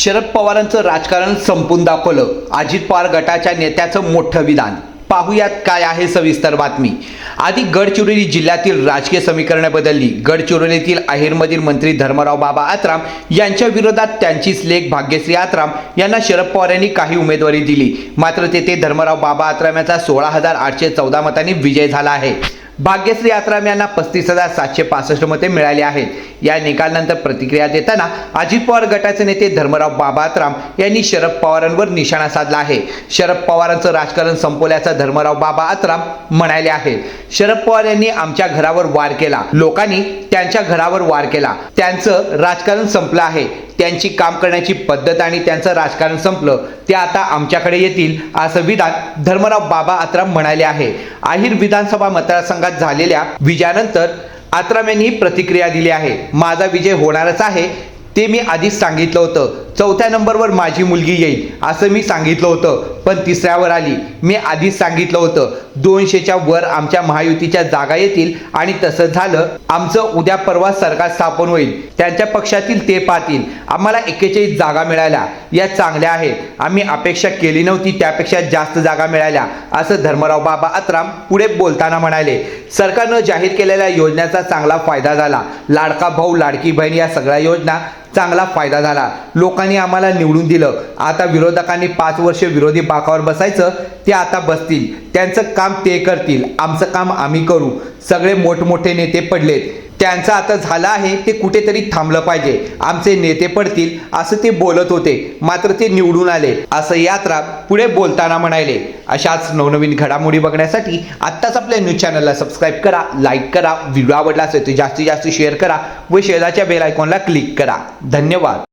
शरद पवारांचं राजकारण संपून दाखवलं. अजित पवार गटाच्या नेत्याचं मोठं विधान. पाहूयात काय आहे सविस्तर बातमी. आधी गडचिरोली जिल्ह्यातील राजकीय समीकरणे बदलली. गडचिरोलीतील अहिरमधील मंत्री धर्मराव बाबा आत्राम यांच्या विरोधात त्यांचीच लेख भाग्यश्री आत्राम यांना शरद पवार यांनी काही उमेदवारी दिली. मात्र तेथे धर्मराव बाबा आत्राम यांचा सोळा हजार आठशे चौदा मतांनी विजय झाला आहे. भाग्यश्री आत्राम यांना पस्तीस हजार सातशे पासष्ट मते मिळाली आहेत. या निकालानंतर प्रतिक्रिया देताना अजित पवार गटाचे नेते धर्मराव बाबात्राम यांनी शरद पवारांवर निशाणा साधला आहे. शरद पवारांचं राजकारण संपवल्याचं धर्मराव बाबा आत्राम म्हणाले आहे शरद पवार यांनी आमच्या घरावर वार केला. लोकांनी त्यांच्या घरावर वार केला. त्यांचं राजकारण संपलं आहे. त्यांची काम करण्याची पद्धत आणि त्यांचं राजकारण संपलं ते आता आमच्याकडे येतील असं विधान धर्मराव बाबा आत्राम म्हणाले आहे. आहिर विधानसभा मतदारसंघात झालेल्या विजयानंतर आत्राम यांनी ही प्रतिक्रिया दिली आहे. माझा विजय होणारच आहे ते मी आधीच सांगितलं होतं. चौथ्या नंबरवर माझी मुलगी येईल असं मी सांगितलं होतं. पण तिसऱ्यावर आली. मी आधीच सांगितलं होतं दोनशेच्या वर आमच्या महायुतीच्या जागा येतील आणि तसं झालं आमचं उद्या परवा सरकार स्थापन होईल. त्यांच्या पक्षातील ते पाहतील. आम्हाला एक्केचाळीस जागा मिळाल्या. या चांगल्या आहेत. आम्ही अपेक्षा केली नव्हती त्यापेक्षा जास्त जागा मिळाल्या असं धर्मराव बाबा अत्राम पुढे बोलताना म्हणाले. सरकारनं जाहीर केलेल्या योजनेचा चांगला फायदा झाला. लाडका भाऊ लाडकी बहीण या सगळ्या योजना चांगला फायदा झाला. लोकांनी आम्हाला निवडून दिलं. आता विरोधकांनी पाच वर्ष विरोधी बाकावर बसायचं ते आता बसतील. त्यांचं काम ते करतील. आमचं काम आम्ही करू. सगळे मोठमोठे नेते पडलेत. त्यांचं आता झालं आहे ते कुठेतरी थांबलं पाहिजे. आमचे नेते पडतील असं ते बोलत होते. मात्र ते निवडून आले. असं यात्रा पुढे बोलताना म्हणाले अशाच नवनवीन घडामोडी बघण्यासाठी आत्ताच आपल्या न्यूज चॅनलला सबस्क्राईब करा लाईक करा व्हिडिओ आवडला असेल तर जास्तीत जास्त शेअर करा व शेजारच्या बेल आयकॉनला क्लिक करा. धन्यवाद.